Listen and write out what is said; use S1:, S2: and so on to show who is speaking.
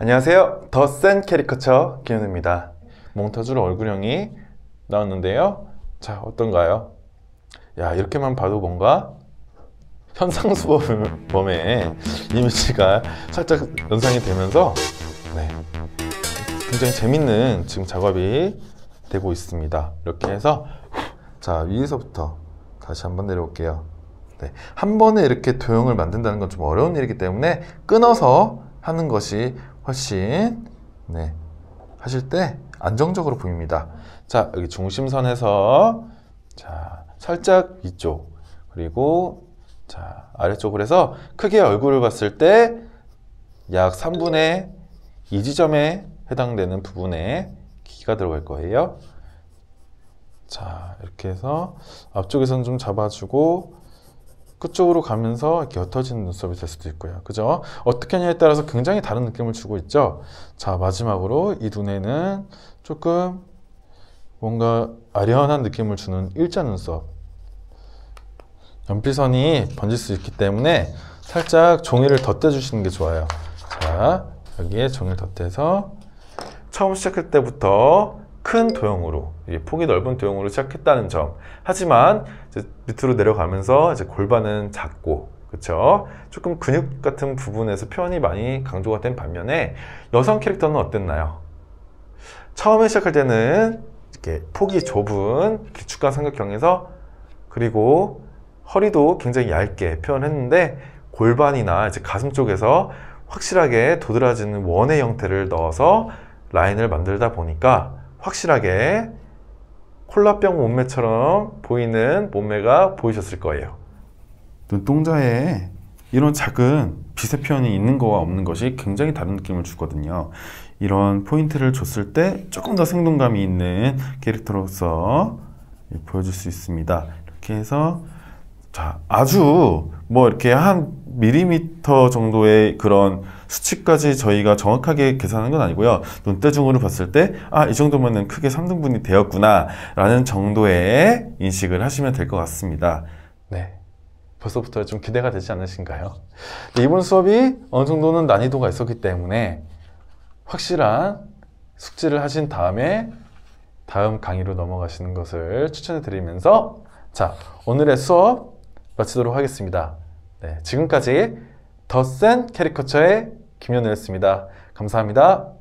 S1: 안녕하세요. 더 센 캐리커처 김현우입니다. 몽타주로 얼굴형이 나왔는데요. 자, 어떤가요? 야, 이렇게만 봐도 뭔가 현상수범의 이미지가 살짝 연상이 되면서 네, 굉장히 재밌는 지금 작업이 되고 있습니다. 이렇게 해서 자 위에서부터 다시 한번 내려올게요. 네, 한 번에 이렇게 도형을 만든다는 건 좀 어려운 일이기 때문에 끊어서 하는 것이 훨씬 네, 하실 때 안정적으로 보입니다. 자 여기 중심선에서 자 살짝 위쪽 그리고 자 아래쪽으로 해서 크게 얼굴을 봤을 때 약 3분의 2 지점에 해당되는 부분에 기가 들어갈 거예요. 자 이렇게 해서 앞쪽에서는 좀 잡아주고 끝쪽으로 가면서 이렇게 옅어지는 눈썹이 될 수도 있고요. 그죠? 어떻게 하냐에 따라서 굉장히 다른 느낌을 주고 있죠. 자 마지막으로 이 눈에는 조금 뭔가 아련한 느낌을 주는 일자 눈썹 연필선이 번질 수 있기 때문에 살짝 종이를 덧대 주시는 게 좋아요. 자 여기에 종이를 덧대서 처음 시작할 때부터 큰 도형으로 폭이 넓은 도형으로 시작했다는 점. 하지만 밑으로 내려가면서 이제 골반은 작고 그렇죠? 조금 근육 같은 부분에서 표현이 많이 강조가 된 반면에 여성 캐릭터는 어땠나요? 처음에 시작할 때는 이렇게 폭이 좁은 길쭉한 삼각형에서 그리고 허리도 굉장히 얇게 표현했는데 골반이나 이제 가슴 쪽에서 확실하게 도드라지는 원의 형태를 넣어서 라인을 만들다 보니까 확실하게 콜라병 몸매처럼 보이는 몸매가 보이셨을 거예요. 눈동자에 이런 작은 빛의 표현이 있는 거와 없는 것이 굉장히 다른 느낌을 주거든요. 이런 포인트를 줬을 때 조금 더 생동감이 있는 캐릭터로서 보여줄 수 있습니다. 이렇게 해서 자 아주 뭐 이렇게 한 밀리미터 정도의 그런 수치까지 저희가 정확하게 계산한 건 아니고요. 눈대중으로 봤을 때, 아, 이 정도면은 크게 3등분이 되었구나, 라는 정도의 인식을 하시면 될 것 같습니다. 네. 벌써부터 좀 기대가 되지 않으신가요? 네, 이번 수업이 어느 정도는 난이도가 있었기 때문에 확실한 숙지를 하신 다음에 다음 강의로 넘어가시는 것을 추천해 드리면서 자, 오늘의 수업 마치도록 하겠습니다. 네, 지금까지 더 센 캐리커처의 김현우였습니다. 감사합니다.